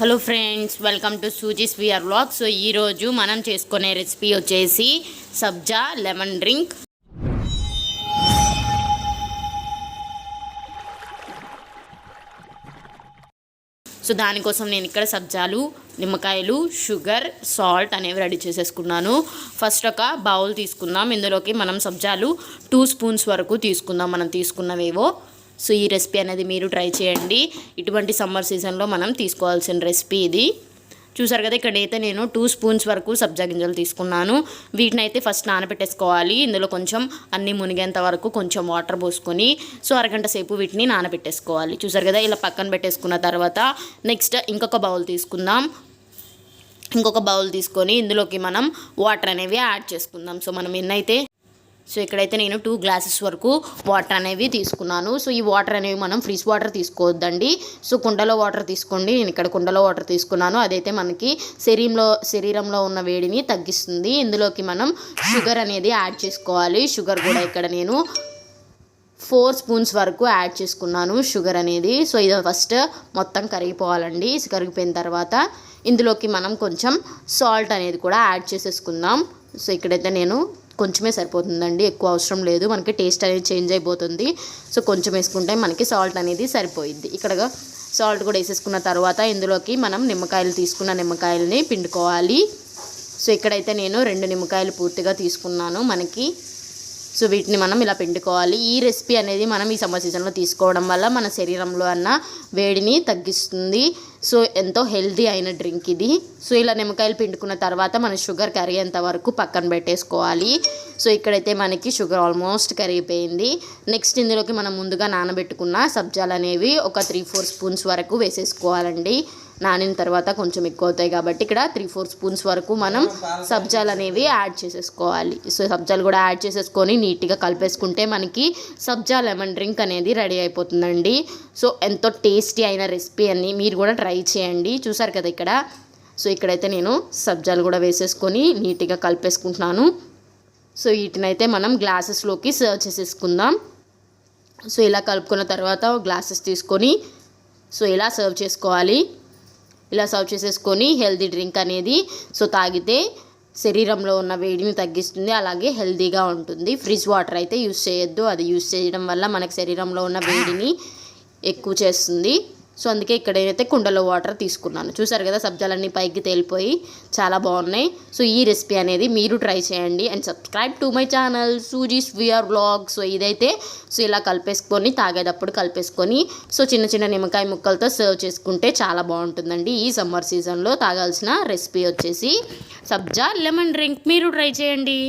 Hello friends welcome to Suzy's VR vlog so ఈరోజు మనం చేసుకునే రెసిపీ వచ్చేసి సబ్జా లెమన్ డ్రింక్. సో దానికోసం నేను ఇక్కడ సబ్జాలు నిమ్మకాయలు షుగర్ సాల్ట్ అనేవి రెడీ చేసేసుకున్నాను. ఫస్ట్ ఒక బౌల్ తీసుకుందాం. ఇందులోకి మనం సబ్జాలు టూ స్పూన్స్ వరకు తీసుకుందాం. మనం తీసుకున్నవేవో సో ఈ రెసిపీ అనేది మీరు ట్రై చేయండి. ఇటువంటి సమ్మర్ సీజన్లో మనం తీసుకోవాల్సిన రెసిపీ ఇది. చూసారు కదా ఇక్కడైతే నేను టూ స్పూన్స్ వరకు సబ్జా గింజలు తీసుకున్నాను. వీటిని అయితే ఫస్ట్ నానబెట్టేసుకోవాలి. ఇందులో కొంచెం అన్నీ మునిగేంత వరకు కొంచెం వాటర్ పోసుకొని సో అరగంట సేపు వీటిని నానబెట్టేసుకోవాలి. చూసారు కదా ఇలా పక్కన పెట్టేసుకున్న తర్వాత నెక్స్ట్ ఇంకొక బౌల్ తీసుకుందాం. ఇంకొక బౌల్ తీసుకొని ఇందులోకి మనం వాటర్ అనేవి యాడ్ చేసుకుందాం. సో మనం ఎన్నైతే సో ఇక్కడైతే నేను టూ గ్లాసెస్ వరకు వాటర్ అనేవి తీసుకున్నాను. సో ఈ వాటర్ అనేవి మనం ఫ్రిజ్ వాటర్ తీసుకోవద్దండి. సో కుండలో వాటర్ తీసుకోండి. నేను ఇక్కడ కుండలో వాటర్ తీసుకున్నాను. అదైతే మనకి శరీరంలో శరీరంలో ఉన్న వేడిని తగ్గిస్తుంది. ఇందులోకి మనం షుగర్ అనేది యాడ్ చేసుకోవాలి. షుగర్ కూడా ఇక్కడ నేను ఫోర్ స్పూన్స్ వరకు యాడ్ చేసుకున్నాను షుగర్ అనేది. సో ఇది ఫస్ట్ మొత్తం కరిగిపోవాలండి. కరిగిపోయిన తర్వాత ఇందులోకి మనం కొంచెం సాల్ట్ అనేది కూడా యాడ్ చేసేసుకుందాం. సో ఇక్కడైతే నేను కొంచెమే సరిపోతుందండి ఎక్కువ అవసరం లేదు. మనకి టేస్ట్ అనేది చేంజ్ అయిపోతుంది. సో కొంచెం వేసుకుంటే మనకి సాల్ట్ అనేది సరిపోయిద్ది. ఇక్కడ సాల్ట్ కూడా వేసేసుకున్న తర్వాత ఇందులోకి మనం నిమ్మకాయలు తీసుకున్న నిమ్మకాయలని పిండుకోవాలి. సో ఇక్కడైతే నేను రెండు నిమ్మకాయలు పూర్తిగా తీసుకున్నాను మనకి. సో వీటిని మనం ఇలా పిండుకోవాలి. ఈ రెసిపీ అనేది మనం ఈ సమ్మర్ సీజన్లో తీసుకోవడం వల్ల మన శరీరంలో అన్న వేడిని తగ్గిస్తుంది. సో ఎంతో హెల్దీ అయిన డ్రింక్ ఇది. సో ఇలా నిమ్మకాయలు పిండుకున్న తర్వాత మన షుగర్ కరిగేంత వరకు పక్కన పెట్టేసుకోవాలి. సో ఇక్కడైతే మనకి షుగర్ ఆల్మోస్ట్ కరిగిపోయింది. నెక్స్ట్ ఇందులోకి మనం ముందుగా నానబెట్టుకున్న సబ్జాలు అనేవి ఒక త్రీ ఫోర్ స్పూన్స్ వరకు వేసేసుకోవాలండి. నానిన తర్వాత కొంచెం ఎక్కువ అవుతాయి కాబట్టి ఇక్కడ త్రీ ఫోర్ స్పూన్స్ వరకు మనం సబ్జాలు అనేవి యాడ్ చేసేసుకోవాలి. సో సబ్జాలు కూడా యాడ్ చేసేసుకొని నీట్గా కలిపేసుకుంటే మనకి సబ్జా లెమన్ డ్రింక్ అనేది రెడీ అయిపోతుందండి. సో ఎంతో టేస్టీ అయిన రెసిపీ అని మీరు కూడా ట్రై చేయండి. చూసారు కదా ఇక్కడ? సో ఇక్కడైతే నేను సబ్జాలు కూడా వేసేసుకొని నీట్గా కలిపేసుకుంటున్నాను. సో వీటినైతే మనం గ్లాసెస్లోకి సర్వ్ చేసేసుకుందాం. సో ఇలా కలుపుకున్న తర్వాత గ్లాసెస్ తీసుకొని సో ఇలా సర్వ్ చేసుకోవాలి? ఇలా సర్వ్ చేసేసుకొని హెల్తీ డ్రింక్ అనేది సో తాగితే శరీరంలో ఉన్న వేడిని తగ్గిస్తుంది అలాగే హెల్దీగా ఉంటుంది. ఫ్రిడ్జ్ వాటర్ అయితే యూస్ చేయొద్దు అది యూస్ చేయడం వల్ల మనకు శరీరంలో ఉన్న వేడిని ఎక్కువ చేస్తుంది. సో అందుకే ఇక్కడ నేనైతే కుండలో వాటర్ తీసుకున్నాను. చూసారు కదా సబ్జాలన్నీ పైకి తేలిపోయి చాలా బాగున్నాయి. సో ఈ రెసిపీ అనేది మీరు ట్రై చేయండి and subscribe to my channel Suzy's VR blog so ఇదైతే సో ఇలా కలిపేసుకొని తాగేటప్పుడు కలిపేసుకొని సో చిన్న చిన్న నిమ్మకాయ ముక్కలతో సర్వ్ చేసుకుంటే చాలా బాగుంటుందండి. ఈ సమ్మర్ సీజన్లో తాగాల్సిన రెసిపీ వచ్చేసి సబ్జా లెమన్ డ్రింక్ మీరు ట్రై చేయండి.